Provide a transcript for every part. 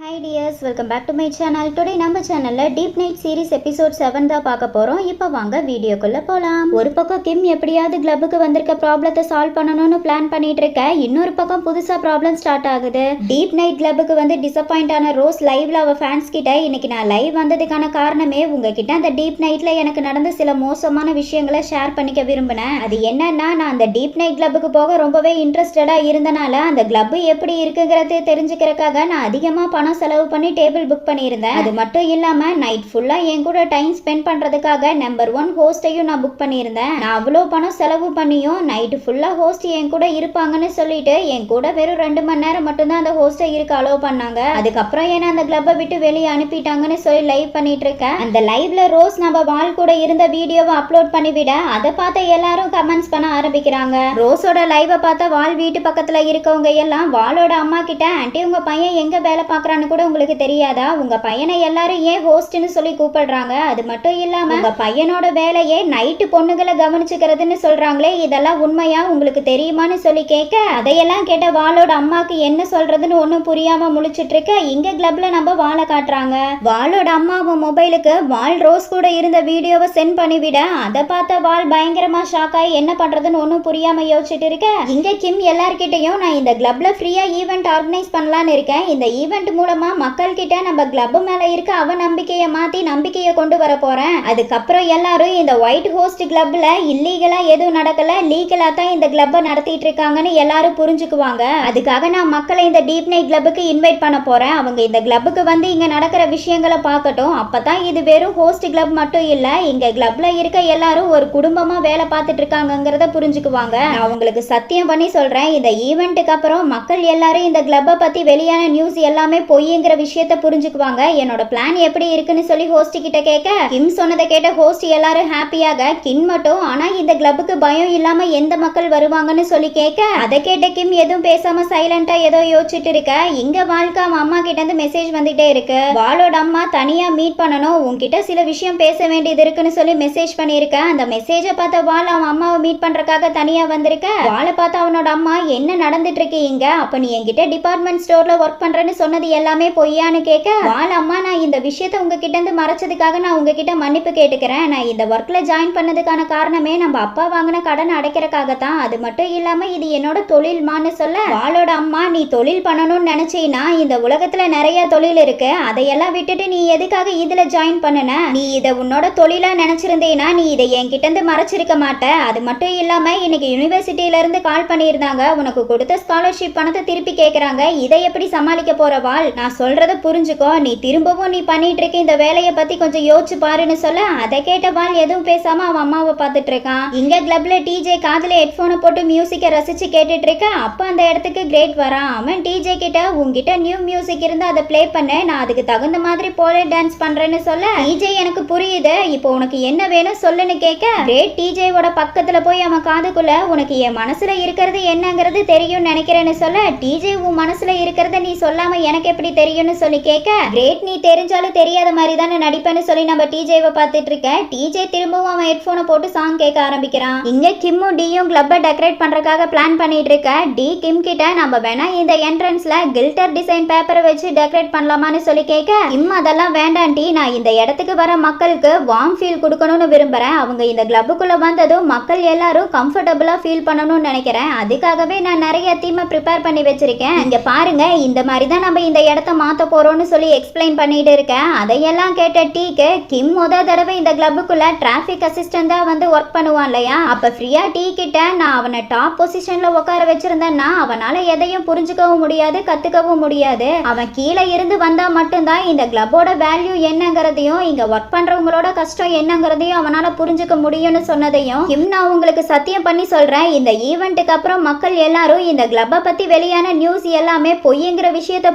Hi hi dears welcome back to my channel today நம்ம சேனலில் deep night series episode seven தான் பார்க்க போகிறோம் இப்போ வாங்க வீடியோக்குள்ளே போகலாம் ஒரு பக்கம் கிம் எப்படியாவது கிளப்புக்கு வந்திருக்க ப்ராப்ளத்தை சால்வ் பண்ணணும்னு பிளான் பண்ணிட்டு இருக்க. இன்னொரு பக்கம் புதுசாக ப்ராப்ளம் ஸ்டார்ட் ஆகுது. டீப் நைட் கிளப்புக்கு வந்து டிசப்பாயிண்ட் ஆன ரோஸ் லைவ்ல அவ ஃபேன்ஸ் கிட்ட இன்னைக்கு நான் லைவ் வந்ததுக்கான காரணமே உங்ககிட்ட அந்த டீப் நைட்ல எனக்கு நடந்த சில மோசமான விஷயங்களை ஷேர் பண்ணிக்க விரும்பினேன். அது என்னன்னா நான் அந்த டீப் நைட் கிளப்புக்கு போக ரொம்பவே இன்ட்ரெஸ்டடாக இருந்தனால அந்த கிளப் எப்படி இருக்குங்கிறது தெரிஞ்சுக்கிறதுக்காக நான் அதிகமாக பணம் செலவு பண்ணி டேபிள் புக் பண்ணியிருந்தேன். அது மட்டும் இல்லாம நைட் ஃபுல்லா என் கூட டைம் ஸ்பெண்ட் பண்றதுக்காக நம்பர் ஒன் ஹோஸ்டையும் நான் புக் பண்ணியிருந்தேன். நான் அவ்வளோ பணம் செலவு பண்ணியும் நைட்டு ஃபுல்லா ஹோஸ்ட் என் கூட இருப்பாங்கன்னு சொல்லிட்டு என் கூட வெறும் ரெண்டு மணி நேரம் மட்டும்தான் அந்த ஹோஸ்டை இருக்க அலோவ் பண்ணாங்க. அதுக்கப்புறம் என்ன அந்த கிளப்பை விட்டு வெளியே அனுப்பிட்டாங்கன்னு சொல்லி லைவ் பண்ணிட்டு இருக்கேன். அந்த லைவ்ல ரோஸ் நம்ம வால் கூட இருந்த வீடியோவை அப்லோட் பண்ணிவிட அதை பார்த்த எல்லாரும் கமெண்ட்ஸ் பண்ண ஆரம்பிக்கிறாங்க. ரோஸோட லைவை பார்த்த வால் வீட்டு பக்கத்துல இருக்கவங்க எல்லாம் வாளோட அம்மா கிட்ட ஆன்ட்டி உங்க பையன் எங்க வேலை பார்க்கறான்னு கூட உங்களுக்கு தெரியாதா? உங்க பையனை எல்லாரும் ஏன் ஹோஸ்ட்னு சொல்லி கூப்பிடுறாங்க? அது மட்டும் இல்லாம உங்க பையனோட வேலையே நைட்டு பொண்ணுகளை கவனிச்சுக்கிறதுன்னு சொல்றாங்களே இதெல்லாம் உண்மையா? உங்களுக்கு தெரியுமான்னு சொல்லி கேட்க அதையெல்லாம் கேட்ட வாளோட அம்மாக்கு என்ன சொல்றதுன்னு ஒன்றும் புரியாம முழிச்சிட்டு இருக்க இங்க கிளப்ல நம்ம வாழை காட்டுறாங்க. வாளோட அம்மாவும் மொபைலுக்கு வால் ரோஸ் கூட இருந்த வீடியோவை சென்ட் பண்ணிவிட அதை பார்த்த வால் பயங்கரமா ஷாக் ஆகி என்ன பண்றதுன்னு ஒன்றும் புரியாம யோசிச்சுட்டு இருக்க இங்க கிம் எல்லார்கிட்டயும் நான் இந்த கிளப்ல ஃப்ரீயா ஈவெண்ட் ஆர்கனைஸ் பண்ணலான்னு இருக்கேன். இந்த ஈவெண்ட் மூலமா மக்கள் கிட்ட நம்ம கிளப் மேல இருக்க அவ நம்பிக்கையை மாத்தி நம்பிக்கையை கொண்டு வர போறேன். அதுக்கப்புறம் எல்லாரும் இந்த ஒயிட் ஹோஸ்ட் கிளப்ல இல்லீகலா எதுவும் நடக்கல லீகலா தான் இந்த கிளப்பை நடத்திட்டு இருக்காங்கன்னு எல்லாரும் புரிஞ்சுக்குவாங்க. அதுக்காக நான் மக்களை இந்த டீப் நைட் கிளப்புக்கு இன்வைட் பண்ண போறேன். அவங்க இந்த கிளப்புக்கு வந்து இங்க நடக்கிற விஷயங்களை பார்க்கட்டும். அப்பதான் இது வெறும் ஹோஸ்ட் கிளப் மட்டும் இல்ல இங்க கிளப்ல இருக்க எல்லாரும் ஒரு குடும்பமா வேலை பார்த்துட்டு இருக்காங்கங்கிறத புரிஞ்சுக்குவாங்க. நான் சத்தியம் பண்ணி சொல்றேன். இந்த ஈவெண்ட்டுக்கு அப்புறம் மக்கள் எல்லாரும் இந்த கிளப்பை பத்தி வெளியான நியூஸ் எல்லாமே பொய்ங்கிற விஷயத்த புரிஞ்சுக்குவாங்க. என்னோட பிளான் எப்படி இருக்குன்னு சொல்லி ஹோஸ்ட் கிட்ட கேட்க கிம் சொன்னதை கேட்ட ஹோஸ்ட் எல்லாரும் ஹாப்பியாக கிம் மட்டும் ஆனா இந்த கிளப்புக்கு பயம் இல்லாம எந்த மக்கள் வருவாங்கன்னு சொல்லி கேட்க அதை கேட்ட கிம் எதுவும் பேசாம சைலண்டா ஏதோ யோசிச்சுட்டு இருக்க. இங்க வாழ்க்கை அவன் அம்மா கிட்ட இருந்து மெசேஜ் வந்துட்டே இருக்கு. வாளோட அம்மா தனியா மீட் பண்ணணும். உன்கிட்ட சில விஷயம் பேச வேண்டியது இருக்குன்னு சொல்லி மெசேஜ் பண்ணிருக்க அந்த மெசேஜை பார்த்த வாள் அவன் அம்மாவை மீட் பண்றதுக்காக தனியா வந்திருக்க. வாளை பார்த்த அவனோட அம்மா என்ன நடந்துட்டு இருக்கு இங்க? அப்ப நீ என்கிட்ட டிபார்ட்மெண்ட் ஸ்டோர்ல ஒர்க் பண்றேன்னு சொன்னது எல்லாமே பொய்யான்னு கேட்க வாள் அம்மா நான் இந்த விஷயத்த உங்ககிட்ட இருந்து மறைச்சதுக்காக நான் உங்ககிட்ட மன்னிப்பு கேட்டுக்கிறேன். நான் இந்த ஒர்க்ல ஜாயின் பண்ணதுக்கான காரணமே நம்ம அப்பா வாங்கின கடன் அடைக்கிறக்காக தான் அது மட்டும் இல்லாம இது என்னோட தொழில்மான்னு சொல்ல வாளோட அம்மா நீ தொழில் பண்ணணும்னு நினைச்சீன்னா இந்த உலகத்துல நிறைய தொழில் இருக்கு. அதையெல்லாம் விட்டுட்டு நீ எதுக்காக இதுல ஜாயின் பண்ணுன? நீ இதை உன்னோட தொழிலா நினச்சிருந்தேன்னா நீ இதை என்கிட்ட இருந்து மறைச்சிருக்க மாட்ட. அது மட்டும் இல்லாம இன்னைக்கு யூனிவர்சிட்டியில இருந்து கால் பண்ணியிருந்தாங்க. உனக்கு கொடுத்த ஸ்காலர்ஷிப் பணத்தை திருப்பி கேக்குறாங்க. இதை எப்படி சமாளிக்க போற வாள் நான் சொல்கிறத புரிஞ்சுக்கோ. நீ திரும்பவும் நீ பண்ணிட்டு இருக்க இந்த வேலையை பத்தி கொஞ்சம் யோசிச்சு பாருன்னு சொல்ல அதை கேட்ட பால் எதுவும் பேசாமல் அவன் அம்மாவை பார்த்துட்டு இருக்கான். இங்க கிளப்ல டிஜே காதில் ஹெட்ஃபோனை போட்டு மியூசிக்கை ரசிச்சு கேட்டுட்டு இருக்க அப்போ அந்த இடத்துக்கு கிரேட் வரான். அவன் டிஜே கிட்ட உங்ககிட்ட நியூ மியூசிக் இருந்து அதை ப்ளே பண்ண நான் அதுக்கு தகுந்த மாதிரி போல டான்ஸ் பண்றேன்னு சொல்ல. டிஜே எனக்கு புரியுது. இப்போ உனக்கு என்ன வேணும் சொல்லுன்னு கேட்க கிரேட் டிஜேவோட பக்கத்துல போய் அவன் காதுக்குள்ள உனக்கு என் மனசுல இருக்கிறது என்னங்கிறது தெரியும் நினைக்கிறேன்னு சொல்ல டிஜே உன் மனசுல இருக்கிறத நீ சொல்லாம எனக்கு எப்படி தெரியும்னு சொல்லி கேட்க கிரேட் நீ தெரிஞ்சாலும் தெரியாத மாதிரி தானே நடிப்பேன்னு சொல்லி நம்ம டிஜேவை பார்த்துட்டு இருக்க டிஜே திரும்பவும் அவன் ஹெட்போனை போட்டு சாங் கேட்க ஆரம்பிக்கிறான். இங்க கிம்மும் டியும் கிளப்பை டெக்கரேட் பண்றதுக்காக பிளான் பண்ணிட்டு இருக்க. டி கிம் கிட்ட நம்ம வேணா இந்த என்ட்ரன்ஸ்ல கில்டர் டிசைன் பேப்பரை வச்சு டெக்கரேட் பண்ணலாமான்னு சொல்லி கேட்க கிம் அதெல்லாம் வேண்டாம் டி. நான் இந்த இடத்துக்கு வர மக்களுக்கு வார்ம் ஃபீல் கொடுக்கணும்னு விரும்புறேன். அவங்க இந்த கிளப்புக்குள்ள வந்ததும் மக்கள் எல்லாரும் கம்ஃபர்டபுளா ஃபீல் பண்ணணும்னு நினைக்கிறேன். அதுக்காகவே நான் நிறைய தீமை ப்ரிப்பேர் பண்ணி வச்சிருக்கேன். இங்க பாருங்க இந்த மாதிரி தான் நம்ம இந்த இடத்த கிளப்பத்தை மாற்ற போகிறோன்னு சொல்லி எக்ஸ்பிளைன் பண்ணிட்டு இருக்கேன். அதையெல்லாம் கேட்ட டீக்கு கிம் முத தடவை இந்த கிளப்புக்குள்ள டிராஃபிக் அசிஸ்டண்டா வந்து ஒர்க் பண்ணுவான் இல்லையா? அப்போ ஃப்ரீயா டீ கிட்ட நான் அவனை டாப் பொசிஷன்ல உட்கார வச்சிருந்தேன்னா அவனால எதையும் புரிஞ்சுக்கவும் முடியாது கத்துக்கவும் முடியாது. அவன் கீழே இருந்து வந்தா மட்டும்தான் இந்த கிளப்போட வேல்யூ என்னங்கிறதையும் இங்க ஒர்க் பண்றவங்களோட கஷ்டம் என்னங்கிறதையும் அவனால புரிஞ்சுக்க முடியும்னு சொன்னதையும் கிம் நான் உங்களுக்கு சத்தியம் பண்ணி சொல்றேன். இந்த ஈவெண்ட்டுக்கு அப்புறம் மக்கள் எல்லாரும் இந்த கிளப்பை பத்தி வெளியான நியூஸ் எல்லாமே பொய்ங்கிற விஷயத்த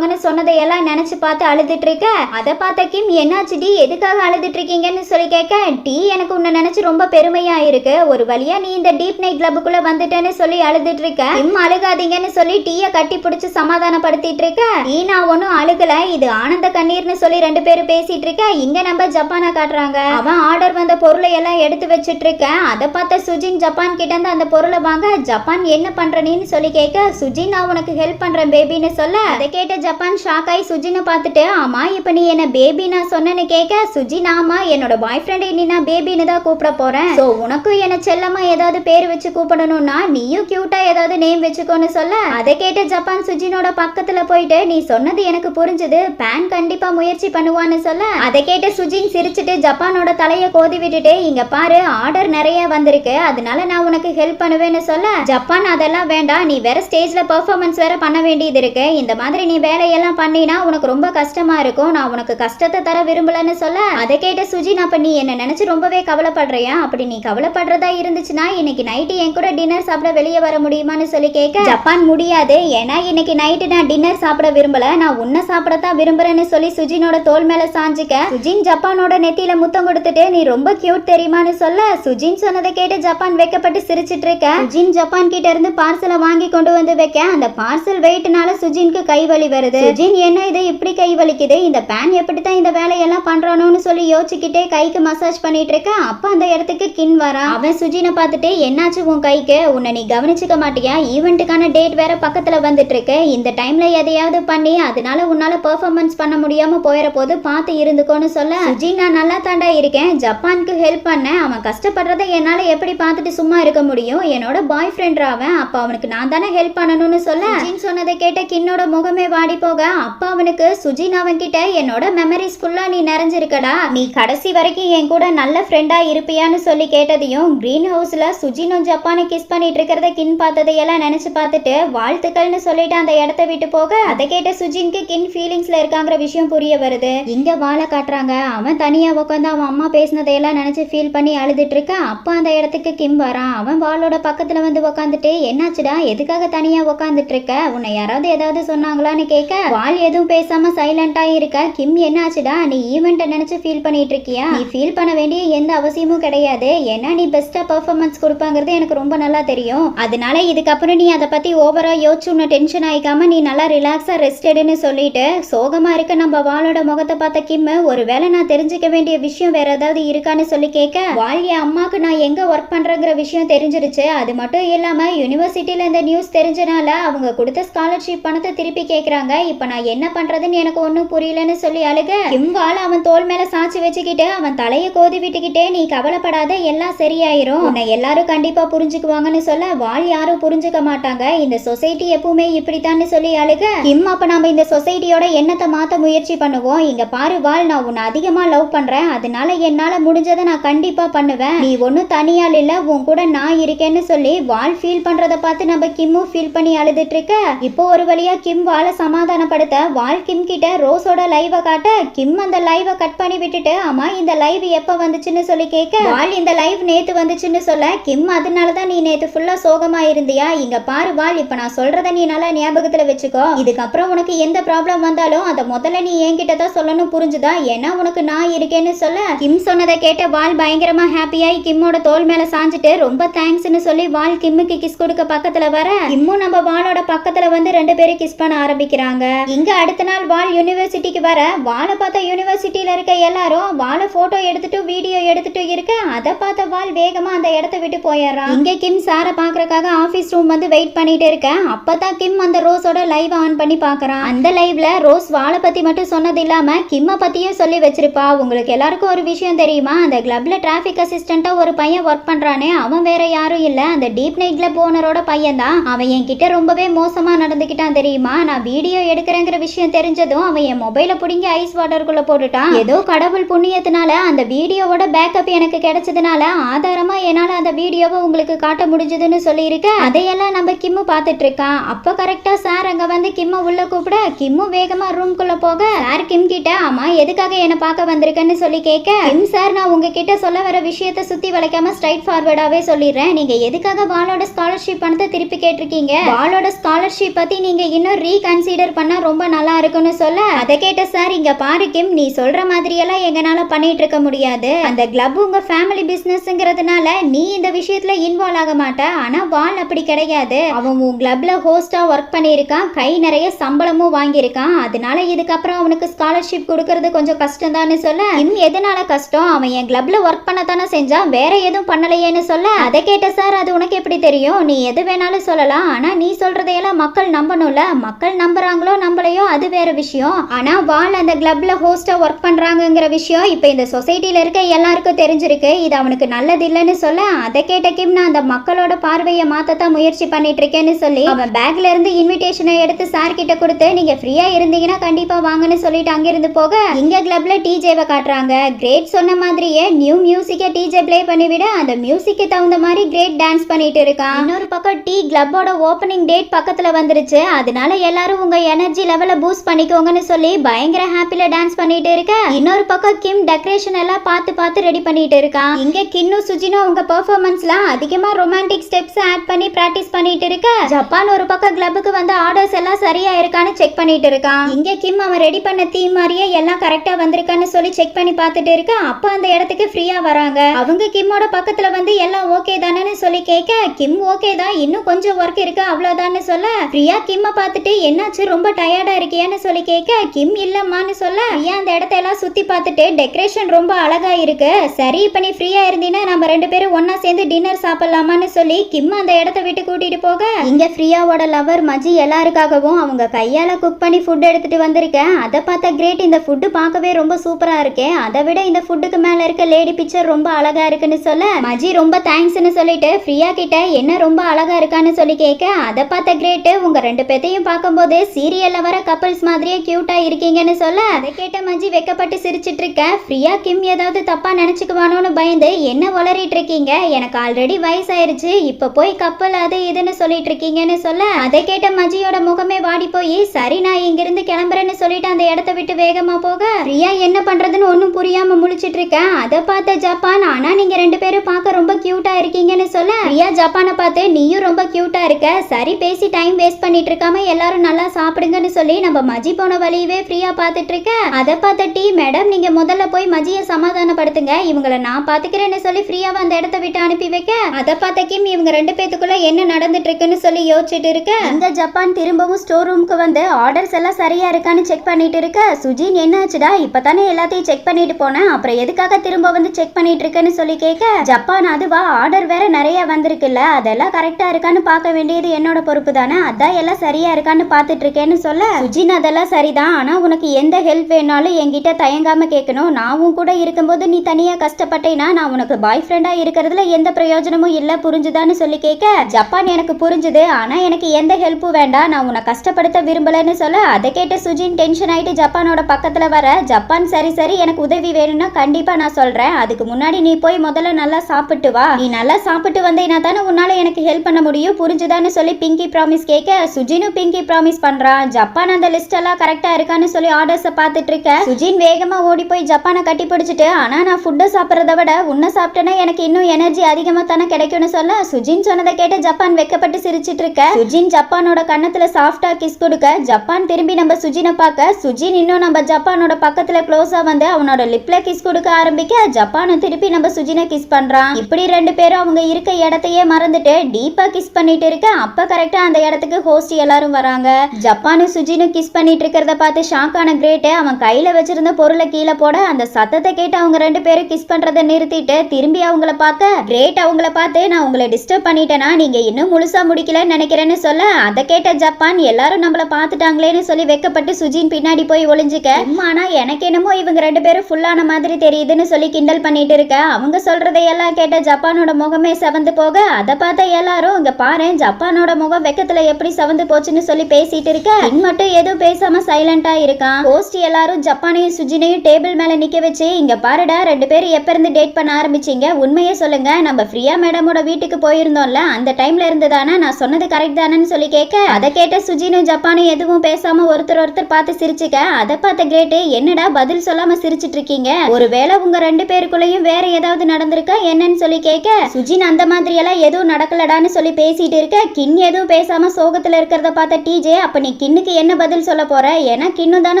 சொன்னதை சொன்னதையெல்லாம் நினைச்சு பார்த்து அழுதுட்டு இருக்க அதை பார்த்த கிம் என்னாச்சு டி? எதுக்காக அழுதுட்டு இருக்கீங்கன்னு சொல்லி கேட்க டி எனக்கு உன்னை நினைச்சு ரொம்ப பெருமையா இருக்கு. ஒரு வழியா நீ இந்த டீப் நைட் கிளப்புக்குள்ள வந்துட்டேன்னு சொல்லி அழுதுட்டு இருக்க கிம் அழுகாதீங்கன்னு சொல்லி டீயை கட்டி பிடிச்சு சமாதானப்படுத்திட்டு இருக்க நீ நான் ஒன்னும் அழுகல. இது ஆனந்த கண்ணீர்னு சொல்லி ரெண்டு பேரும் பேசிட்டு இருக்க இங்க நம்ம ஜப்பானை காட்டுறாங்க. அவன் ஆர்டர் வந்த பொருளை எல்லாம் எடுத்து வச்சிட்டு இருக்க அதை பார்த்த சுஜின் ஜப்பான் கிட்ட இருந்து அந்த பொருளை வாங்க ஜப்பான் என்ன பண்ற நீன்னு சொல்லி கேட்க சுஜின் நான் உனக்கு ஹெல்ப் பண்றேன் பேபின்னு சொல்ல. அதை கேட்ட ஜப்பான் ஷாக் ஆகி சுஜினை பார்த்துட்டு ஆமா இப்போ நீ என்ன பேபி நான் சொன்னேன்னு கேட்க சுஜின் ஆமா என்னோட பாய் ஃப்ரெண்டை நீ நான் பேபின்னு தான் கூப்பிட போறேன். ஸோ உனக்கும் என்ன செல்லமா ஏதாவது பேர் வச்சு கூப்பிடணும்னா நீயும் கியூட்டா ஏதாவது நேம் வச்சுக்கோன்னு சொல்ல. அதை கேட்டு ஜப்பான் சுஜினோட பக்கத்துல போயிட்டு நீ சொன்னது எனக்கு புரிஞ்சுது பேன் கண்டிப்பா முயற்சி பண்ணுவான்னு சொல்ல. அதை கேட்டு சுஜின் சிரிச்சுட்டு ஜப்பானோட தலைய கோதி விட்டுட்டு இங்க பாரு ஆர்டர் நிறைய வந்திருக்கு. அதனால நான் உனக்கு ஹெல்ப் பண்ணுவேன்னு சொல்ல. ஜப்பான் அதெல்லாம் வேண்டாம். நீ வேற ஸ்டேஜ்ல பெர்ஃபார்மன்ஸ் வேற பண்ண வேண்டியது இருக்கு. இந்த மாதிரி நீ வேலையெல்லாம் பண்ணினா உனக்கு ரொம்ப கஷ்டமா இருக்கும். நான் உனக்கு கஷ்டத்தை தர விரும்பலன்னு சொல்ல அதை கேட்ட சுஜின் அப்ப நீ என்ன நினைச்சு ரொம்பவே கவலைப்படுறியா? அப்படி நீ கவலைப்படுறதா இருந்துச்சுன்னா இன்னைக்கு நைட்டு என் கூட டின்னர் சாப்பிட வெளியே வர முடியுமான்னு சொல்லி கேட்க ஜப்பான் முடியாது. ஏன்னா இன்னைக்கு நைட்டு நான் டின்னர் சாப்பிட விரும்பல. நான் உன்னை சாப்பிடத்தான் விரும்புறேன்னு சொல்லி சுஜினோட தோல் மேல சாஞ்சுக்க சுஜின் ஜப்பானோட நெத்தியில முத்தம் கொடுத்துட்டு நீ ரொம்ப கியூட் தெரியுமான்னு சொல்ல. சுஜின் சொன்னதை கேட்டு ஜப்பான் வைக்கப்பட்டு சிரிச்சிட்டு இருக்க. சுஜின் ஜப்பான் கிட்ட இருந்து பார்சலை வாங்கி கொண்டு வந்து வைக்க. அந்த பார்சல் வெயிட்னால சுஜினுக்கு கை வலி வருது. சுஜின் என்ன இது? இப்படி கை வலிக்குது? இந்த பேன் எப்படி தான் இந்த வேலையெல்லாம் பண்றானோன்னு சொல்லி யோசிச்சுக்கிட்டே கைக்கு மசாஜ் பண்ணிட்டு இருக்க? அப்ப அந்த இடத்துக்கு கின் வரான் அவன் சுஜினை பார்த்துட்டு என்னாச்சு உன் கைக்கு? உன்னை நீ கவனிச்சுக்க மாட்டியா? ஈவெண்ட்டுக்கான டேட் வேற பக்கத்துல வந்துட்டு இருக்கு இந்த டைம்ல எதையாவது பண்ணி அதனால உன்னால பெர்ஃபார்மன்ஸ் பண்ண முடியாம போயிட போது பார்த்து இருந்துக்கோன்னு சொல்ல சுஜி நான் நல்லா தாண்டா இருக்கேன். ஜப்பானுக்கு ஹெல்ப் பண்ணேன். அவன் கஷ்டப்படுறத என்னால எப்படி பார்த்துட்டு சும்மா இருக்க முடியும்? என்னோட பாய் ஃப்ரெண்ட் அவன். அப்ப அவனுக்கு நான் தானே ஹெல்ப் பண்ணணும்னு சொல்ல. சொன்னதை கேட்ட கின்னோட முகமே வாடி போக அப்பா அவனுக்கு சுஜின் அவன் கிட்ட என்னோட மெமரிஸ் ஃபுல்லா நீ நிறைஞ்சிருக்கடா. நீ கடைசி வரைக்கும் என் கூட நல்ல ஃப்ரெண்டா இருப்பியான்னு சொல்லி கேட்டதையும் கிரீன் ஹவுஸ்ல சுஜினும் ஜப்பானை கிஸ் பண்ணிட்டு இருக்கிறத கின் பார்த்ததையெல்லாம் நினைச்சு பார்த்துட்டு வாழ்த்துக்கள்னு சொல்லிட்டு அந்த இடத்த விட்டு போக அதை கேட்ட சுஜினுக்கு கின் ஃபீலிங்ஸ்ல இருக்காங்கிற விஷயம் புரிய வருது. இங்க வாழை காட்டுறாங்க. அவன் தனியா உட்காந்து அவன் அம்மா பேசினதையெல்லாம் நினைச்சு ஃபீல் பண்ணி அழுதுட்டு இருக்க. அப்பா அந்த இடத்துக்கு கிம் வரான். அவன் வாளோட பக்கத்துல வந்து உட்காந்துட்டு என்னாச்சுடா? எதுக்காக தனியா உட்காந்துட்டு இருக்க? உன்னை யாராவது ஏதாவது சொன்னாங்களான்னு கேட்க வாள் எதுவும் பேசாம சைலண்டா இருக்க? கிம் என்னாச்சுடா? நீ ஈவெண்ட்டை நினைச்சு ஃபீல் பண்ணிட்டு இருக்கியா நீ ஃபீல் பண்ண வேண்டிய எந்த அவசியமும் கிடையாது. ஏன்னா நீ பெஸ்டா பெர்ஃபார்மன்ஸ் கொடுப்பாங்கிறது எனக்கு ரொம்ப நல்லா தெரியும். அதனால இதுக்கப்புறம் நீ அதை பத்தி ஓவரா யோசிச்சு உன்னை டென்ஷன் ஆயிக்காம நீ நல்லா ரிலாக்ஸா ரெஸ்டடுன்னு சொல்லிட்டு சோகமா இருக்க நம்ம வாளோட முகத்தை பார்த்த கிம் ஒருவேளை நான் தெரிஞ்சுக்க வேண்டிய விஷயம் வேற ஏதாவது இருக்கான்னு சொல்லி கேட்க வாள் என் அம்மாக்கு நான் எங்க ஒர்க் பண்றேங்கிற விஷயம் தெரிஞ்சிருச்சு. அது மட்டும் இல்லாம யூனிவர்சிட்டியில இந்த நியூஸ் தெரிஞ்சனால அவங்க கொடுத்த ஸ்காலர்ஷிப் பணத்தை திருப்பி கேட்கறாங்க. இப்போ நான் என்ன பண்றதுன்னு எனக்கு ஒன்றும் புரியலன்னு சொல்லி அழுக. கிம் அவன் தோல் மேல சாட்சி வச்சுக்கிட்டு அவன் தலையை கோதி விட்டுக்கிட்டே நீ கவலைப்படாத எல்லாம் சரியாயிரும். உன்னை எல்லாரும் கண்டிப்பா புரிஞ்சுக்குவாங்கன்னு சொல்ல வாள் யாரும் புரிஞ்சுக்க மாட்டாங்க. இந்த சொசைட்டி எப்பவுமே இப்படித்தான்னு சொல்லி அழுக. கிம் அப்ப நம்ம இந்த சொசைட்டியோட எண்ணத்தை மாத்த முயற்சி பண்ணுவோம்? இங்க பாரு வாள் நான் உன்னை அதிகமா லவ் பண்றேன். அதனால என்னால முடிஞ்சதை நான் கண்டிப்பா பண்ணுவேன். நீ ஒன்னும் தனியால் இல்ல உன் கூட நான் இருக்கேன்னு சொல்லி வாள் ஃபீல் பண்றதை பார்த்து நம்ம கிம்மும் ஃபீல் பண்ணி அழுதுட்டு இருக்க. இப்போ ஒரு வழியா கிம் வாளை சமாதானப்படுத்த வால் கிம் கிட்ட ரோஸோட லைவை காட்ட கிம் அந்த லைவை கட் பண்ணி விட்டுட்டு அம்மா இந்த லைவ் எப்போ வந்துச்சுன்னு சொல்லி கேட்க. வால் இந்த லைவ் நேத்து வந்துச்சுன்னு சொல்ல கிம் அதனால தான் நீ நேத்து ஃபுல்லா சோகமா இருந்தியா? இங்க பாரு வாள் இப்ப நான் சொல்றத நீ நல்லா ஞாபகத்துல வச்சுக்கோ. இதுக்கப்புறம் உனக்கு எந்த ப்ராப்ளம் வந்தாலும் அதை முதல்ல நீ என்கிட்ட தான் சொல்லணும் புரிஞ்சுதா? ஏன்னா உனக்கு நான் இருக்கேன்னு சொல்ல. கிம் சொன்னதை கேட்ட வால் பயங்கரமா ஹாப்பியாகி கிம்மோட தோல் மேல சாஞ்சிட்டு ரொம்ப தேங்க்ஸ்னு சொல்லி வால் கிம்முக்கு கிஸ் கொடுக்க பக்கத்துல வர. கிம்மும் நம்ம வாலோட பக்கத்துல வந்து ரெண்டு பேரும் கிஸ் பண்ண ஆரம்பிக்கிறாங்க. இங்க அடுத்த நாள் வாள் யூனிவர்சிட்டிக்கு வர வாளை பார்த்த யூனிவர்சிட்டியில இருக்க எல்லாரும் வாளை போட்டோ எடுத்துட்டு வீடியோ எடுத்துட்டு இருக்க அதை பார்த்த வாள் வேகமா அந்த இடத்த விட்டு போயிடுறான். இங்க கிம் சாரை பாக்குறதுக்காக ஆபீஸ் ரூம் வந்து வெயிட் பண்ணிட்டு இருக்க. அப்பதான் கிம் அந்த ரோஸோட லைவ் ஆன் பண்ணி பார்க்கறான். அந்த லைவ்ல ரோஸ் வாளை பத்தி மட்டும் சொன்னது இல்லாம கிம்ம பத்தியும் சொல்லி வச்சிருப்பா. உங்களுக்கு எல்லாருக்கும் ஒரு விஷயம் தெரியுமா? அந்த கிளப்ல டிராஃபிக் அசிஸ்டண்டா ஒரு பையன் ஒர்க் பண்றானே. அவன் வேற யாரும் இல்ல. அந்த டீப் நைட் கிளப் ஓனரோட பையன் தான் அவன் என்கிட்ட ரொம்பவே மோசமா நடந்துக்கிட்டான் தெரியுமா? நான் வீடியோ எடுக்கிறேங்கிற விஷயம் தெரிஞ்சதும் அவன் என் மொபைலை பிடிங்கி ஐஸ் வாட்டருக்குள்ள போட்டுட்டான். ஏதோ கடவுள் புண்ணியத்தினால அந்த வீடியோவோட பேக்கப் எனக்கு கிடைச்சதுனால ஆதாரமா என்னால அந்த வீடியோவை உங்களுக்கு காட்ட முடிஞ்சதுன்னு சொல்லியிருக்கேன் அதையெல்லாம் நம்ம கிம்மு பார்த்துட்டு இருக்கான் அப்போ கரெக்டா சார் அங்க வந்து கிம்ம உள்ள கூப்பிட கிம்மு வேகமா ரூம்குள்ள போக சார் கிம் கிட்ட ஆமா எதுக்காக என்ன பார்க்க வந்திருக்கேன்னு சொல்லி கேட்க. கிம் சார் நான் உங்ககிட்ட சொல்ல வர விஷயத்த சுத்தி வளைக்காம ஸ்ட்ரைட் ஃபார்வர்டாவே சொல்லிடுறேன். நீங்க எதுக்காக வாளோட ஸ்காலர்ஷிப் பணத்தை திருப்பி கேட்டிருக்கீங்க? வாளோட ஸ்காலர்ஷிப் பத்தி நீங்க இன்னும் ரீகன்சிடர் பண்ணா ரொம்ப நல்லா இருக்கும்னு சொல்ல அதை கேட்ட சார் இங்கே பாரு கிம் நீ சொல்கிற மாதிரியெல்லாம் எங்களால் பண்ணிட்டு இருக்க முடியாது. அந்த கிளப் உங்கள் ஃபேமிலி பிஸ்னஸ்ங்கிறதுனால நீ இந்த விஷயத்தில் இன்வால்வ் ஆக மாட்ட. ஆனால் வால் அப்படி கிடையாது. அவன் உன் கிளப்ல ஹோஸ்ட்டாக ஒர்க் பண்ணியிருக்கான். கை நிறைய சம்பளமும் வாங்கியிருக்கான். அதனால இதுக்கப்புறம் அவனுக்கு ஸ்காலர்ஷிப் கொடுக்கறது கொஞ்சம் கஷ்டம் தான் சொல்ல இம் எதனால கஷ்டம்? அவன் என் கிளப்ல ஒர்க் பண்ண தானே செஞ்சான் வேற எதுவும் பண்ணலையேன்னு சொல்ல. அதை கேட்ட சார் அது உனக்கு எப்படி தெரியும்? நீ எது வேணாலும் சொல்லலாம். ஆனா நீ சொல்றதையெல்லாம் மக்கள் நம்பணும்ல. மக்கள் நம்புறாங்க பண்ணுறாங்களோ நம்மளையோ அது வேற விஷயம். ஆனால் வால் அந்த கிளப்பில் ஹோஸ்ட்டாக ஒர்க் பண்றாங்கங்கிற விஷயம் இப்போ இந்த சொசைட்டியில் இருக்க எல்லாருக்கும் தெரிஞ்சிருக்கு. இது அவனுக்கு நல்லது இல்லைன்னு சொல்ல அதை கேட்ட கிம் நான் அந்த மக்களோட பார்வையை மாற்றத்தான் முயற்சி பண்ணிட்டு இருக்கேன்னு சொல்லி அவன் பேக்ல இருந்து இன்விடேஷனை எடுத்து சார் கிட்ட கொடுத்து நீங்கள் ஃப்ரீயாக இருந்தீங்கன்னா கண்டிப்பாக வாங்கன்னு சொல்லிட்டு அங்கிருந்து போக. இங்கே கிளப்ல டிஜேவை காட்டுறாங்க. கிரேட் சொன்ன மாதிரியே நியூ மியூசிக்கை டிஜே ப்ளே பண்ணிவிட அந்த மியூசிக்கு தகுந்த மாதிரி கிரேட் டான்ஸ் பண்ணிட்டு இருக்கான். இன்னொரு பக்கம் டீ கிளப்போட ஓப்பனிங் டேட் பக்கத்தில் வந்துருச்சு. அதனால எல்லாரும் உங்கள் எனர்ஜி லெவலை பூஸ்ட் பண்ணிக்கோங்கன்னு சொல்லி பயங்கர ஹாப்பில டான்ஸ் பண்ணிட்டு இருக்க. இன்னொரு பக்கம் கிம் டெக்கரேஷன் எல்லாம் பார்த்து பார்த்து ரெடி பண்ணிட்டு இருக்கான் இங்க கின்னு சுஜினோ உங்க பெர்ஃபார்மன்ஸ்ல அதிகமா ரொமான்டிக் ஸ்டெப்ஸ் ஆட் பண்ணி பிராக்டிஸ் பண்ணிட்டு இருக்க. ஜப்பான் ஒரு பக்கம் கிளப்புக்கு வந்த ஆர்டர்ஸ் எல்லாம் சரியா இருக்கான்னு செக் பண்ணிட்டு இருக்கான் இங்க கிம் அவன் ரெடி பண்ண தீம் மாதிரியே எல்லாம் கரெக்டா வந்திருக்கான்னு சொல்லி செக் பண்ணி பார்த்துட்டு இருக்க. அப்ப அந்த இடத்துக்கு ஃப்ரீயா வராங்க. அவங்க கிம்மோட பக்கத்துல வந்து எல்லாம் ஓகே தானேன்னு சொல்லி கேட்க கிம் ஓகே தான் இன்னும் கொஞ்சம் ஒர்க் இருக்கு அவ்வளவுதான்னு சொல்ல. பிரியா கிம்ம பார்த்துட்டு என்னாச்சு? ரொம்ப ரொம்ப டயர்டா இருக்கியான்னு சொல்லி கேட்க கிம் இல்லம்மான்னு சொல்ல ஏன் அந்த இடத்த எல்லாம் சுத்தி பார்த்துட்டு டெக்கரேஷன் ரொம்ப அழகா இருக்கு. சரி இப்ப நீ ஃப்ரீயா இருந்தீங்கன்னா நம்ம ரெண்டு பேரும் ஒன்றா சேர்ந்து டின்னர் சாப்பிடலாமான்னு சொல்லி கிம் அந்த இடத்த விட்டு கூட்டிட்டு போக. இங்க ஃப்ரீயாவோட லவர் மஜி எல்லாருக்காகவும் அவங்க கையால குக் பண்ணி ஃபுட் எடுத்துட்டு வந்திருக்கேன். அதை பார்த்தா கிரேட் இந்த ஃபுட்டு பார்க்கவே ரொம்ப சூப்பரா இருக்கேன் அதை விட இந்த ஃபுட்டுக்கு மேல இருக்க லேடி பிக்சர் ரொம்ப அழகா இருக்குன்னு சொல்ல மஜி ரொம்ப தேங்க்ஸ்னு சொல்லிட்டு ஃப்ரீயா கிட்ட என்ன ரொம்ப அழகா இருக்கான்னு சொல்லி கேட்க அதை பார்த்த கிரேட் உங்க ரெண்டு பேத்தையும் பார்க்கும்போது சீரியலில் வர கப்பல்ஸ் மாதிரியே க்யூட்டாக இருக்கீங்கன்னு சொல்ல அதை கேட்ட மஞ்சி வெக்கப்பட்டு சிரிச்சிட்டு இருக்கேன் ஃப்ரீயா கிம் ஏதாவது தப்பாக நினச்சிக்குவானோன்னு பயந்து என்ன உளறிட்டு இருக்கீங்க? எனக்கு ஆல்ரெடி வயசாயிருச்சு. இப்போ போய் கப்பல் அது இதுன்னு சொல்லிட்டு இருக்கீங்கன்னு சொல்ல அதை கேட்ட மஜியோட முகமே வாடி போய் சரி நான் இங்கிருந்து கிளம்புறேன்னு சொல்லிட்டு அந்த இடத்த விட்டு வேகமா போக ரியா என்ன பண்றதுன்னு ஒன்றும் புரியாம முழிச்சிட்டு இருக்கேன் அதை பார்த்த ஜப்பான் ஆனா நீங்க ரெண்டு பேரும் பார்க்க ரொம்ப கியூட்டா இருக்கீங்கன்னு சொல்ல ரியா ஜப்பானை பார்த்து நீயும் ரொம்ப கியூட்டா இருக்க. சரி பேசி டைம் வேஸ்ட் பண்ணிட்டு இருக்காம எல்லாரும் நல்லா சாப்பிடுங்கன்னு சொல்லி நம்ம மஜி போன வழியவே ஃப்ரீயா பார்த்துட்டு இருக்க அதை பார்த்த டீ மேடம் நீங்க முதல்ல போய் மஜியை சமாதானப்படுத்துங்க. இவங்கள நான் பாத்துக்கிறேன்னு சொல்லி ஃப்ரீயா அந்த இடத்த விட்டு அனுப்பி வைக்க. அதை பார்த்த கிம் இவங்க ரெண்டு பேத்துக்குள்ள என்ன நடந்துட்டு இருக்குன்னு சொல்லி யோசிச்சுட்டு இருக்க. இந்த ஜப்பான் திரும்பவும் ஸ்டோர் ரூமுக்கு வந்து ஆர்டர்ஸ் எல்லாம் சரியா இருக்கான்னு செக் பண்ணிட்டு இருக்க. சுஜின் என்னாச்சுடா? இப்பதானே எல்லாத்தையும் செக் பண்ணிட்டு போனேன் அப்புறம் எதுக்காக திரும்ப வந்து செக் பண்ணிட்டு இருக்கேன்னு சொல்லி கேட்க ஜப்பான் அதுவா? ஆர்டர் வேற நிறைய வந்திருக்குல்ல. அதெல்லாம் கரெக்டா இருக்கான்னு பார்க்க வேண்டியது என்னோட பொறுப்பு தானே? அதான் எல்லாம் சரியா இருக்கான்னு பார்த்துட்டு அப்படின்னு சொல்ல? சுஜின் அதெல்லாம் சரிதான். ஆனால் உனக்கு எந்த ஹெல்ப் வேணாலும் என்கிட்ட தயங்காம கேட்கணும். நான் உன் கூட இருக்கும்போது நீ தனியாக கஷ்டப்பட்டேன்னா நான் உனக்கு பாய் ஃப்ரெண்டாக இருக்கிறதுல எந்த பிரயோஜனமும் இல்லை. புரிஞ்சுதான்னு சொல்லி கேட்க? ஜப்பான் எனக்கு புரிஞ்சுது. ஆனால் எனக்கு எந்த ஹெல்ப்பும் வேண்டாம். நான் உன்னை கஷ்டப்படுத்த விரும்பலைன்னு சொல்ல அதை கேட்ட சுஜின் டென்ஷன் ஆகிட்டு ஜப்பானோட பக்கத்தில் வர ஜப்பான் சரி சரி எனக்கு உதவி வேணும்னா கண்டிப்பாக நான் சொல்கிறேன் அதுக்கு முன்னாடி நீ போய் முதல்ல நல்லா சாப்பிட்டு வா. நீ நல்லா சாப்பிட்டு வந்தீங்கன்னா தானே உன்னால எனக்கு ஹெல்ப் பண்ண முடியும். புரிஞ்சுதான்னு சொல்லி பிங்கி ப்ராமிஸ் கேட்க சுஜினும் பிங்கி ப்ராமிஸ் பண்றான் ஜப்பான் அந்த லிஸ்ட் எல்லாம் கரெக்டா இருக்கான்னு சொல்லி ஆர்டர்ஸை பார்த்துட்டு இருக்க. சுஜின் வேகமா ஓடி போய் ஜப்பானை கட்டி பிடிச்சிட்டு ஆனா நான் ஃபுட்டை சாப்பிட்றத விட உன்னை சாப்பிட்டேன்னா எனக்கு இன்னும் எனர்ஜி அதிகமா தானே கிடைக்கும்னு சொல்ல சுஜின் சொன்னதை கேட்டு ஜப்பான் வெக்கப்பட்டு சிரிச்சிட்டு இருக்க. சுஜின் ஜப்பானோட கன்னத்துல சாஃப்டா கிஸ் கொடுக்க ஜப்பான் திரும்பி நம்ம சுஜினை பார்க்க சுஜின் இன்னும் நம்ம ஜப்பானோட பக்கத்துல க்ளோஸா வந்து அவனோட லிப்ல கிஸ் கொடுக்க ஆரம்பிக்க ஜப்பானும் திருப்பி நம்ம சுஜினை கிஸ் பண்றான். இப்படி ரெண்டு பேரும் அவங்க இருக்க இடத்தையே மறந்துட்டு டீப்பா கிஸ் பண்ணிட்டு இருக்க அப்ப கரெக்டா அந்த இடத்துக்கு ஹோஸ்ட் எல்லாரும் வராங்க. ஜப்பான் ஜப்பானும் சுஜினும் கிஸ் பண்ணிட்டு இருக்கிறத பார்த்து ஷாக் ஆன கிரேட் அவன் கையில் வச்சிருந்த பொருளை கீழே போட அந்த சத்தத்தை கேட்டு அவங்க ரெண்டு பேரும் கிஸ் பண்ணுறதை நிறுத்திட்டு திரும்பி அவங்கள பார்க்க கிரேட் அவங்கள பார்த்து நான் உங்களை டிஸ்டர்ப் பண்ணிட்டேனா? நீங்கள் இன்னும் முழுசாக முடிக்கலன்னு நினைக்கிறேன்னு சொல்ல அதை கேட்ட ஜப்பான் எல்லாரும் நம்மள பார்த்துட்டாங்களேன்னு சொல்லி வெக்கப்பட்டு சுஜின் பின்னாடி போய் ஒளிஞ்சுக்க ஆனால் எனக்கு என்னமோ இவங்க ரெண்டு பேரும் ஃபுல்லான மாதிரி தெரியுதுன்னு சொல்லி கிண்டல் பண்ணிட்டு இருக்க அவங்க சொல்கிறதையெல்லாம் கேட்ட ஜப்பானோட முகமே செவந்து போக அதை பார்த்த எல்லாரும் இங்கே பாரு ஜப்பானோட முகம் வெக்கத்தில் எப்படி செவந்து போச்சுன்னு சொல்லி பேசிட்டு இருக்க இன் மட்டும் எதுவும் பேசாம சைலண்டா இருக்கான் ஹோஸ்ட் எல்லாரும் ஜப்பானையும் சுஜினையும் டேபிள் மேல நிக்க வச்சு இங்க பாருடா ரெண்டு பேரும் எப்ப இருந்து டேட் பண்ண ஆரம்பிச்சீங்க? உண்மையே சொல்லுங்க. நம்ம ஃப்ரீயா மேடமோட வீட்டுக்கு போயிருந்தோம்ல அந்த டைம்ல இருந்து தானே நான் சொன்னது கரெக்ட் தானேன்னு சொல்லி கேட்க அதை கேட்ட சுஜினும் ஜப்பானும் எதுவும் பேசாம ஒருத்தர் ஒருத்தர் பார்த்து சிரிச்சுக்க அதை பார்த்த கிரேட்டு என்னடா பதில் சொல்லாம சிரிச்சிட்டு இருக்கீங்க? ஒருவேளை உங்க ரெண்டு பேருக்குள்ளேயும் வேற ஏதாவது நடந்திருக்கா? என்னன்னு சொல்லி கேட்க சுஜின் அந்த மாதிரி எல்லாம் எதுவும் நடக்கலடான்னு சொல்லி பேசிட்டு இருக்க கின் எதுவும் பேசாம சோகத்துல இருக்கிறத பார்த்த டிஜே அப்ப நீ கின்னுக்கு என்ன பதில் சொல்ல போற? ஏன்னா கின்னு தானே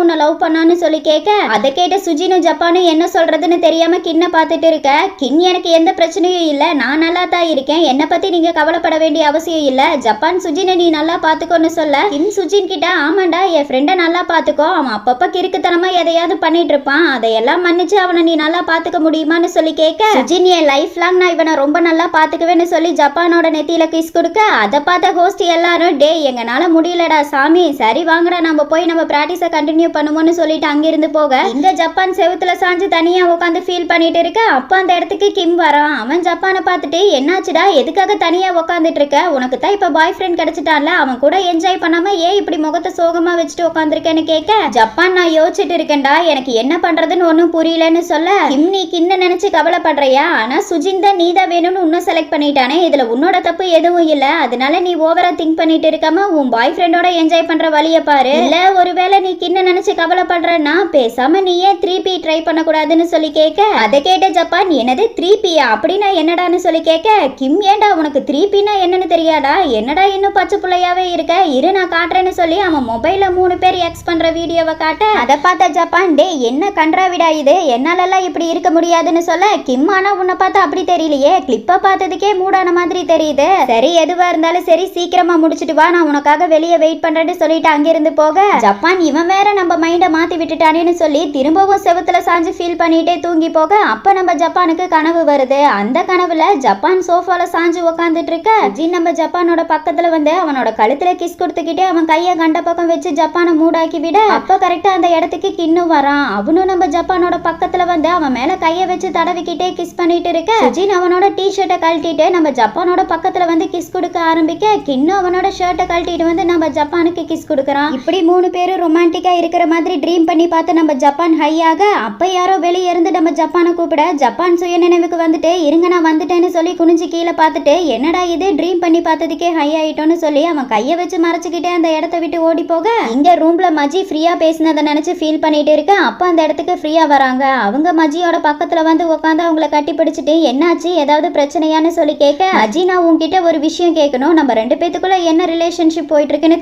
உன்னை லவ் பண்ணான்னு சொல்லி கேட்க. அதை கேட்ட சுஜினும் ஜப்பானும் என்ன சொல்றதுன்னு தெரியாம கின்ன பார்த்துட்டு இருக்க. கின் எனக்கு எந்த பிரச்சனையும் இல்ல. நான் நல்லா தான் இருக்கேன். என்னை பத்தி நீங்க கவலைப்பட வேண்டிய அவசியம் இல்ல. ஜப்பான் சுஜினை நீ நல்லா பாத்துக்கோன்னு சொல்ல. கிம் சுஜின் கிட்ட ஆமாண்டா என் ஃப்ரெண்டை நல்லா பாத்துக்கோ அவன் அப்பப்ப கிறுக்குத்தனமா எதையாவது பண்ணிட்டு இருப்பான். அதையெல்லாம் மன்னிச்சு அவனை நீ நல்லா பாத்துக்க முடியுமான்னு சொல்லி கேட்க. சுஜின் என் லைஃப் லாங் நான் இவனை ரொம்ப நல்லா பாத்துக்குவேன்னு சொல்லி ஜப்பானோட நெத்தியில கிஸ் கொடுக்க. அதை பார்த்த ஹோஸ்ட் எல்லாரும் டே எங்கனால முடியலடா சாமி சரி வாங்கடா நம்ம போய் நம்ம ப்ராக்டிஸை கண்டினியூ பண்ணுவோம்னு சொல்லிட்டு அங்கிருந்து போக. இந்த ஜப்பான் செவுத்துல சாஞ்சு தனியா உட்காந்து ஃபீல் பண்ணிட்டு இருக்க. அப்ப அந்த இடத்துக்கு கிம் வரான். அவன் ஜப்பானை பார்த்துட்டு என்னாச்சுடா? எதுக்காக தனியா உட்காந்துட்டு இருக்க? உனக்கு தான் இப்ப பாய் ஃப்ரெண்ட் கிடைச்சிட்டான்ல. அவன் கூட என்ஜாய் பண்ணாம ஏன் இப்படி முகத்தை சோகமா வச்சுட்டு உட்காந்துருக்கேன்னு கேட்க ஜப்பான் நான் யோசிச்சுட்டு இருக்கேன்டா. எனக்கு என்ன பண்றதுன்னு ஒன்றும் புரியலன்னு சொல்ல கிம் நீ கிண்ண நினைச்சு கவலைப்படுறியா? ஆனா சுஜின் தான் நீ தான் வேணும்னு உன்னும் செலக்ட் பண்ணிட்டானே. இதுல உன்னோட தப்பு எதுவும் இல்ல. அதனால நீ ஓவரா திங்க் பண்ணிட்டு இருக்காம உன் பாய் ஃப்ரெண்டோட என்ஜாய் பண்ற வழிய பாரு. இல்ல ஒருவேளை நீ கிண்ண நினைச்சு கவலைப்படுறன்னா பேசாம நீ ஏன் த்ரீ பி ட்ரை பண்ணக்கூடாதுன்னு சொல்லி கேட்க அதை கேட்ட ஜப்பான் என்னது த்ரீ பியா அப்படின்னா என்னடான்னு சொல்லி கேட்க கிம் ஏண்டா உனக்கு த்ரீ பின்னா என்னன்னு தெரியாதா? என்னடா இன்னும் பச்சை பிள்ளையாவே இருக்க? இரு நான் காட்டுறேன்னு சொல்லி அவன் மொபைல்ல மூணு பேர் எக்ஸ் பண்ற வீடியோவை காட்ட. அதை பார்த்த ஜப்பான் டே என்ன கன்றாவிடா இது? என்னாலெல்லாம் இப்படி இருக்க முடியாதுன்னு சொல்ல கிம் ஆனா உன்னை பார்த்தா அப்படி தெரியலையே. கிளிப்பை பார்த்ததுக்கே மூடான மாதிரி தெரியுது. சரி எதுவா இருந்தாலும் சரி சீக்கிரமா முடிச்சிட்டு வா. நான் உனக்காக வெளியே வெயிட் பண்றேன்னு சொல்லிட்டு அங்கிருந்து போக ஜப்பான் இவன் வேற நம்ம மைண்டை மாத்தி விட்டுட்டானேன்னு சொல்லி திரும்பவும் செவுத்துல சாஞ்சு ஃபீல் பண்ணிட்டே தூங்கி போக அப்ப நம்ம ஜப்பானுக்கு கனவு வருது. அந்த கனவுல ஜப்பான் சோஃபால சாஞ்சு உக்காந்துட்டு இருக்க ஜின் நம்ம ஜப்பானோட பக்கத்துல வந்து அவனோட கழுத்துல கிஸ் கொடுத்துக்கிட்டே அவன் கைய கண்ட பக்கம் வச்சு ஜப்பானை மூடாக்கி விட அப்ப கரெக்டா அந்த இடத்துக்கு கிண்ணும் வரான். அவனும் நம்ம ஜப்பானோட பக்கத்துல வந்து அவன் மேல கைய வச்சு தடவிக்கிட்டே கிஸ் பண்ணிட்டு இருக்க ஜின் அவனோட டி ஷர்ட்டை கழட்டிட்டு நம்ம ஜப்பானோட பக்கத்துல வந்து கிஸ் கொடுக்க ஆரம்பிக்க கிண்ணு அவனோட ஷர்ட்டை கழட்டிட்டு வந்து நம்ம ஜப்பானுக்கு கிஸ் கொடுக்கறான். இப்படி மூணு பேரும் ரொமான்டிக்கா இருக்கிற மாதிரி ட்ரீம் பண்ணி பார்த்து நம்ம ஜப்பான் ஹை ஆக அப்ப யாரோ வெளியே இருந்து நம்ம ஜப்பானை கூப்பிட ஜப்பான் சுய நினைவுக்கு வந்துட்டு இருங்க நான் வந்துட்டேன்னு சொல்லி குனிஞ்சு கீழே பார்த்துட்டு என்னடா இது? ட்ரீம் பண்ணி பார்த்ததுக்கே ஹை ஆயிட்டோன்னு சொல்லி அவன் கையை வச்சு மறைச்சுக்கிட்டே அந்த இடத்த விட்டு ஓடி போக இங்க ரூம்ல மஜி ஃப்ரீயா பேசினதை நினைச்சு ஃபீல் பண்ணிட்டு இருக்க. அப்ப அந்த இடத்துக்கு ஃப்ரீயா வராங்க. அவங்க மஜியோட பக்கத்துல வந்து உட்காந்து அவங்கள கட்டி பிடிச்சிட்டு என்னாச்சு? ஏதாவது பிரச்சனையான்னு சொல்லி கேட்க அஜி நான் உன்கிட்ட ஒரு விஷயம் கேட்கணும். நம்ம ரெண்டு பேத்துக்குள்ள என்ன ரிலேஷன்ஷிப் போயிட்டு இருக்குன்னு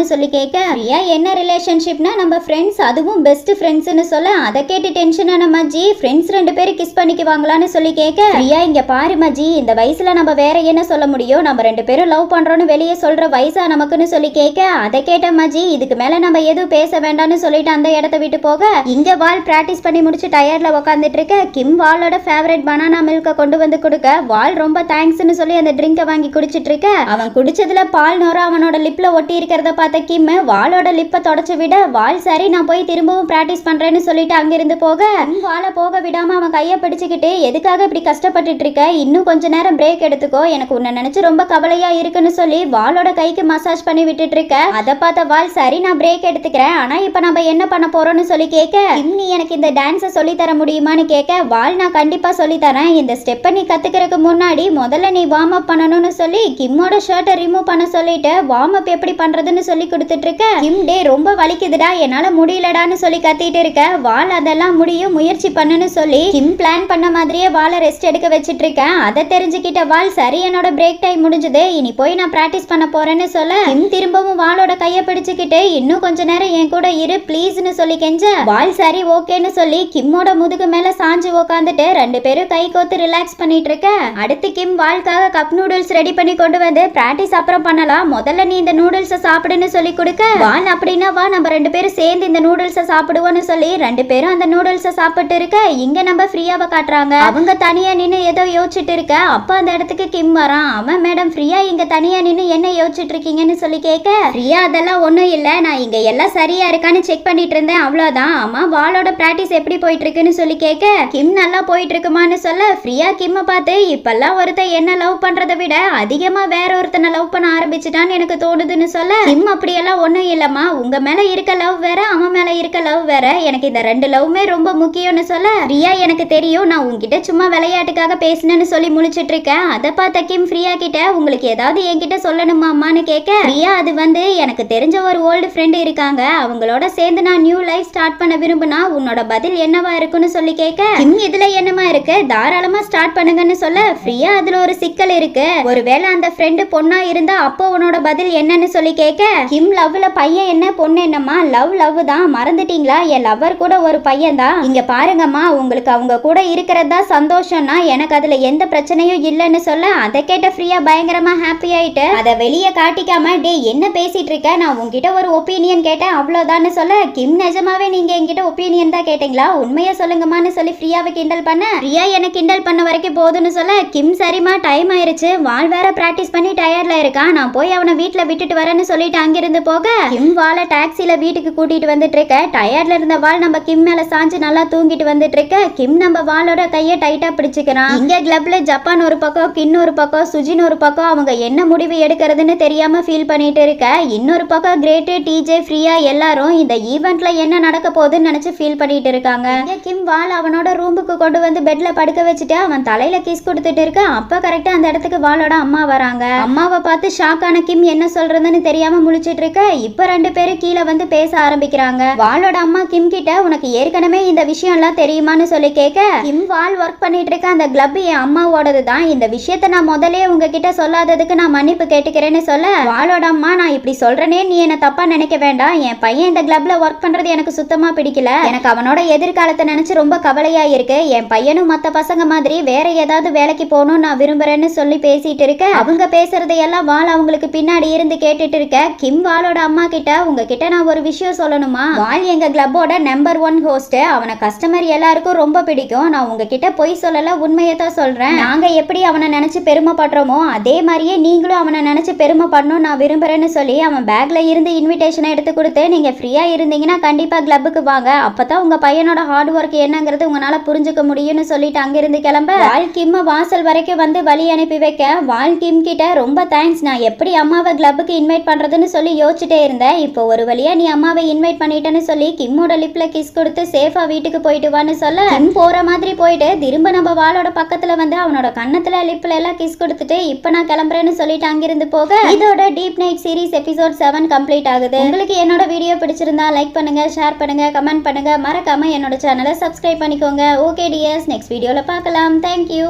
தெரிஞ்சுக்கலாமான்னு சொல்லி கேட்க பிரியா என்ன ரிலேஷன்ஷிப்னா நம்ம ஃப்ரெண்ட்ஸ் அதுவும் பெஸ்ட் ஃப்ரெண்ட்ஸ்னு சொல்ல அதை கேட்டு டென்ஷனான மஜ்ஜி ஃப்ரெண்ட்ஸ் ரெண்டு பேரும் கிஸ் பண்ணிக்குவாங்களான்னு சொல்லி கேட்க பிரியா இங்க பாரு மஜ்ஜி இந்த வயசுல நம்ம வேற என்ன சொல்ல முடியும்? நம்ம ரெண்டு பேரும் லவ் பண்றோம்னு வெளியே சொல்ற வயசா நமக்குன்னு சொல்லி கேட்க அதை கேட்ட மஜ்ஜி இதுக்கு மேல நம்ம எதுவும் பேச வேண்டாம்னு சொல்லிட்டு அந்த இடத்த விட்டு போக இங்க வால் பிராக்டிஸ் பண்ணி முடிச்சு டயர்ல உட்காந்துட்டு இருக்க கிம் வாலோட ஃபேவரட் பனானா மில்க கொண்டு வந்து கொடுக்க வால் ரொம்ப தேங்க்ஸ்னு சொல்லி அந்த ட்ரிங்கை வாங்கி குடிச்சிட்டு இருக்க அவன் குடிச்சதுல பால் நோரா அவனோட லிப்ல ஒட்டி இருக்கிறத பார்த்த கிம் வாலோட லிப்பை தொடச்சு விட வால் சரி நான் போய் திரும்பவும் ப்ராக்டிஸ் பண்றேன்னு சொல்லிட்டு அங்கிருந்து போக கிம் வாலை போக விடாம அவன் கையை பிடிச்சுக்கிட்டு எதுக்காக இப்படி கஷ்டப்பட்டுட்டு இருக்க? இன்னும் கொஞ்ச நேரம் பிரேக் எடுத்துக்கோ. எனக்கு உன்னை நினைச்சு ரொம்ப கவலையா இருக்குன்னு சொல்லி வாலோட கைக்கு மசாஜ் பண்ணி விட்டுட்டு இருக்க. அதை பார்த்த வால் சரி நான் பிரேக் எடுத்துக்கிறேன். ஆனா இப்ப நம்ம என்ன பண்ண போறோம்னு சொல்லி கேட்க கிம் நீ எனக்கு இந்த டான்ஸை சொல்லி தர முடியுமான்னு கேட்க வால் நான் கண்டிப்பா சொல்லி தரேன். இந்த ஸ்டெப்பை நீ கத்துக்கிறதுக்கு முன்னாடி முதல்ல நீ வார்ம் அப் பண்ணணும்னு சொல்லி கிம்மோட ஷர்ட்டை ரிமூவ் பண்ண சொல்லிட்டு வார்ம் அப் எப்படி பண்றதுன்னு சொல்லி கொடுத்துட்டு இருக்க கிம் டே ரொம்ப வலிக்குதுடா. என்னால முடியலடான்னு சொல்லி கத்திட்டு இருக்க. வால் அதெல்லாம் முடியும் முயற்சி பண்ணுன்னு சொல்லி கிம் பிளான் பண்ண மாதிரியே வாலை ரெஸ்ட் எடுக்க வச்சிட்டு இருக்கேன் அதை தெரிஞ்சுக்கிட்ட வால் சரி என்னோட பிரேக் டைம் முடிஞ்சது. இனி போய் நான் பிராக்டிஸ் பண்ண போறேன்னு சொல்ல. கிம் திரும்பவும் வாளோட கையை பிடிச்சுக்கிட்டு இன்னும் கொஞ்ச நேரம் என் கூட இரு ப்ளீஸ்னு சொல்லி கெஞ்ச. வால் சரி ஓகேன்னு சொல்லி கிம்மோட முதுகு மேல சாஞ்சு உக்காந்துட்டு ரெண்டு பேரும் கை கோத்து ரிலாக்ஸ் பண்ணிட்டு இருக்க அடுத்து கிம் வால்க்காக கப் நூடுல்ஸ் ரெடி பண்ணி கொண்டு வந்து பிராக்டிஸ் அப்புறம் பண்ணலாம். முதல்ல நீ இந்த நூடுல்ஸை சாப்பிடுன்னு சொல்லி கொடுக்க வால் அப்படின்னா வா நம்ம ரெண்டு பேரும் சேர்ந்து இந்த நூடுல்ஸை சாப்பிடுவோம்னு சொல்லி ரெண்டு பேரும் அந்த நூடுல்ஸை சாப்பிட்டு இருக்க இங்க நம்ம ஃப்ரீயாவை காட்டுறாங்க. அவங்க தனியா நின்னு ஏதோ யோசிச்சுட்டு இருக்க. அப்ப அந்த இடத்துக்கு கிம் வரான். அவன் மேடம் ஃப்ரீயா இங்க தனியா நின்னு என்ன யோசிச்சுட்டு இருக்கீங்கன்னு சொல்லி கேட்க ஃப்ரீயா அதெல்லாம் ஒன்றும் இல்ல. நான் இங்க எல்லாம் சரியா இருக்கான்னு செக் பண்ணிட்டு இருந்தேன். அவ்வளவுதான். அம்மா வாளோட பிராக்டிஸ் எப்படி போயிட்டு இருக்குன்னு சொல்லி கேட்க கிம் நல்லா போயிட்டு இருக்குமான்னு சொல்ல ஃப்ரீயா கிம்மை பார்த்து இப்பெல்லாம் ஒருத்தன் என்ன லவ் பண்றதை விட அதிகமா வேற ஒருத்தனை லவ் பண்ண ஆரம்பிச்சுட்டான்னு எனக்கு தோணுதுன்னு சொல்ல கிம் அப்படியெல்லாம் ஒன்றும் இல்லைம்மா. உங்கள் மேலே இருக்க லவ் வேற அவன் மேலே இருக்க லவ் வேற. எனக்கு இந்த ரெண்டு லவ்மே ரொம்ப முக்கியம்னு சொல்ல ரியா எனக்கு தெரியும். நான் உங்ககிட்ட சும்மா விளையாட்டுக்காக பேசினேன்னு சொல்லி முழிச்சிட்டு இருக்கேன். அதை பார்த்த கிம் ஃப்ரீயா கிட்ட உங்களுக்கு ஏதாவது என்கிட்ட சொல்லணுமாமான்னு கேட்க ரியா அது வந்து எனக்கு தெரிஞ்ச ஒரு ஓல்டு ஃப்ரெண்டு இருக்காங்க. அவங்களோட சேர்ந்து நான் நியூ லைஃப் ஸ்டார்ட் பண்ண விரும்புனா உன்னோட பதில் என்னவா இருக்குன்னு சொல்லி கேட்க கிம் இதுல என்னமா இருக்கு? தாராளமா ஸ்டார்ட் பண்ணுங்கன்னு சொல்ல ஃப்ரீயா அதுல ஒரு சிக்கல் இருக்கு. ஒருவேளை அந்த ஃப்ரெண்டு பொண்ணா இருந்தா அப்போ உன்னோட பதில் என்னன்னு சொல்லி கேட்க கிம் லவ்ல பையன் என்ன பொண்ணு என்னம்மா? லவ் லவ் தான். மறந்துட்டீங்களா? என் லவ்வர் கூட ஒரு பையன் தான். இங்க பாருங்கம்மா உங்களுக்கு அவங்க கூட இருக்கிறதா சந்தோஷம்னா எனக்கு அதுல எந்த பிரச்சனையும் இல்லைன்னு சொல்ல அதை கேட்ட ஃப்ரீயா பயங்கரமா ஹாப்பி ஆயிட்டு அதை வெளியே காட்டிக்காம டே என்ன பேசிட்டு இருக்க? நான் உங்ககிட்ட ஒரு ஒப்பீனியன் கேட்டேன் அவ்வளோதான்னு சொல்ல கிம் நிஜமாவே நீங்க என்கிட்ட ஒப்பீனியன் தான் கேட்டீங்களா? உண்மையா சொல்லுங்கம்மான்னு சொல்லி ஃப்ரீயாவை கிண்டல் பண்ண ஃப்ரீயா என்ன கிண்டல் பண்ண வரைக்கும் போதும்னு சொல்ல கிம் சரிமா டைம் ஆயிருச்சு. வால் வேற பிராக்டிஸ் பண்ணி டயர்ட்ல இருக்கான். நான் போய் அவனை வீட்டில் விட்டுட்டு வரேன்னு சொல்லிட்டாங்க. அங்கிருந்து போக கிம் வாழ டாக்ஸில வீட்டுக்கு கூட்டிட்டு வந்துட்டு இருக்க டயர்ட்ல இருந்த வால் நம்ம கிம் மேல சாஞ்சு நல்லா தூங்கிட்டு வந்துட்டு இருக்க கிம் நம்ம வாலோட கையை டைட்டா பிடிச்சுக்கிறான். இங்க கிளப்ல ஜப்பான் ஒரு பக்கம் கின் ஒரு பக்கம் சுஜின் ஒரு பக்கம் அவங்க என்ன முடிவு எடுக்கிறதுன்னு தெரியாம ஃபீல் பண்ணிட்டு இருக்க. இன்னொரு பக்கம் கிரேட்டு டிஜே ஃப்ரீயா எல்லாரும் இந்த ஈவெண்ட்ல என்ன நடக்க போகுதுன்னு நினைச்சு ஃபீல் பண்ணிட்டு இருக்காங்க. கிம் வாள் அவனோட ரூமுக்கு கொண்டு வந்து பெட்ல படுக்க வச்சுட்டு அவன் தலையில கிஸ் கொடுத்துட்டு இருக்க. அப்ப கரெக்டா அந்த இடத்துக்கு வாலோட அம்மா வராங்க. அம்மாவை பார்த்து ஷாக்கான கிம் என்ன சொல்றதுன்னு தெரியாம முழிச்சிட்டு இருக்க இப்ப ரெண்டு பேரும் கீழே வந்து பேச ஆரம்பிக்கிறாங்க. வாளோட அம்மா கிம் கிட்ட உனக்கு ஏற்கனவே இந்த விஷயம் எல்லாம் தெரியுமான்னு சொல்லி கேட்க கிம் வாள் ஒர்க் பண்ணிட்டு இருக்க அந்த கிளப் என் அம்மாவோடது தான். இந்த விஷயத்த நான் முதலே உங்ககிட்ட சொல்லாததுக்கு நான் மன்னிப்பு கேட்டுக்கிறேன்னு சொல்ல வாளோட அம்மா நான் இப்படி சொல்றேனே நீ என்ன தப்பா நினைக்க வேண்டாம். என் பையன் இந்த கிளப்ல ஒர்க் பண்றது எனக்கு சுத்தமா பிடிக்கல. எனக்கு அவனோட எதிர்காலத்தை நினைச்சு ரொம்ப கவலையா இருக்கு என் பையனும் மத்த பசங்க மாதிரி வேற ஏதாவது வேலைக்கு போகணும்னு நான் விரும்புறேன்னு சொல்லி பேசிட்டு இருக்க அவங்க பேசுறதையெல்லாம் வாள் அவங்களுக்கு பின்னாடி இருந்து கேட்டுட்டு இருக்க கிம் வாலோட அம்மா கிட்ட உங்ககிட்ட நான் ஒரு விஷயம் சொல்லணுமா? வால் எங்க கிளப்போட நம்பர் ஒன் ஹோஸ்ட் அவனை கஸ்டமர் எல்லாருக்கும் ரொம்ப பிடிக்கும். நான் உங்ககிட்ட பொய் சொல்லல உண்மையை தான் சொல்றேன். நாங்க எப்படி அவனை நினைச்சு பெருமைப்படுறோமோ அதே மாதிரியே நீங்களும் அவனை நினைச்சு பெருமைப்படணும் நான் விரும்புறேன்னு சொல்லி அவன் பேக்ல இருந்து இன்விடேஷனை எடுத்து கொடுத்து நீங்க ஃப்ரீயா இருந்தீங்கன்னா கண்டிப்பா கிளப்புக்கு வாங்க. அப்பதான் உங்க பையனோட ஹார்ட் ஒர்க் என்னங்கிறது உங்களால புரிஞ்சுக்க முடியும்னு சொல்லிட்டு அங்கிருந்து கிளம்ப. வால் கிம்ம வாசல் வரைக்கும் வந்து வழி அனுப்பி வைக்க. வால் கிம் கிட்ட ரொம்ப தேங்க்ஸ் நான் எப்படி அம்மாவை கிளப்புக்கு இன்வைட் பண்றதுன்னு சொல்லி யோசிச்சுட்டே இருந்தேன் இப்போ ஒரு வழியா நீ அம்மாவை இன்வைட் பண்ணிட்டேன்னு சொல்லி கிம்மோட லிப்ல கிஸ் கொடுத்து சேஃபா வீட்டுக்கு போயிட்டு வான்னு சொல்ல கிம் போற மாதிரி போயிட்டு திரும்ப நம்ம வாளோட பக்கத்துல வந்து அவனோட கன்னத்துல லிப்ல எல்லாம் கிஸ் கொடுத்துட்டு இப்போ நான் கிளம்புறேன்னு சொல்லிட்டு அங்கிருந்து போக இதோட deep night series episode seven complete ஆகுது. உங்களுக்கு என்னோட வீடியோ பிடிச்சிருந்தா லைக் பண்ணுங்க ஷேர் பண்ணுங்க கமெண்ட் பண்ணுங்க. மறக்காம என்னோட சேனலை சப்ஸ்கிரைப் பண்ணிக்கோங்க. ஓகே டியர்ஸ் நெக்ஸ்ட் வீடியோல பார்க்கலாம். தேங்க்யூ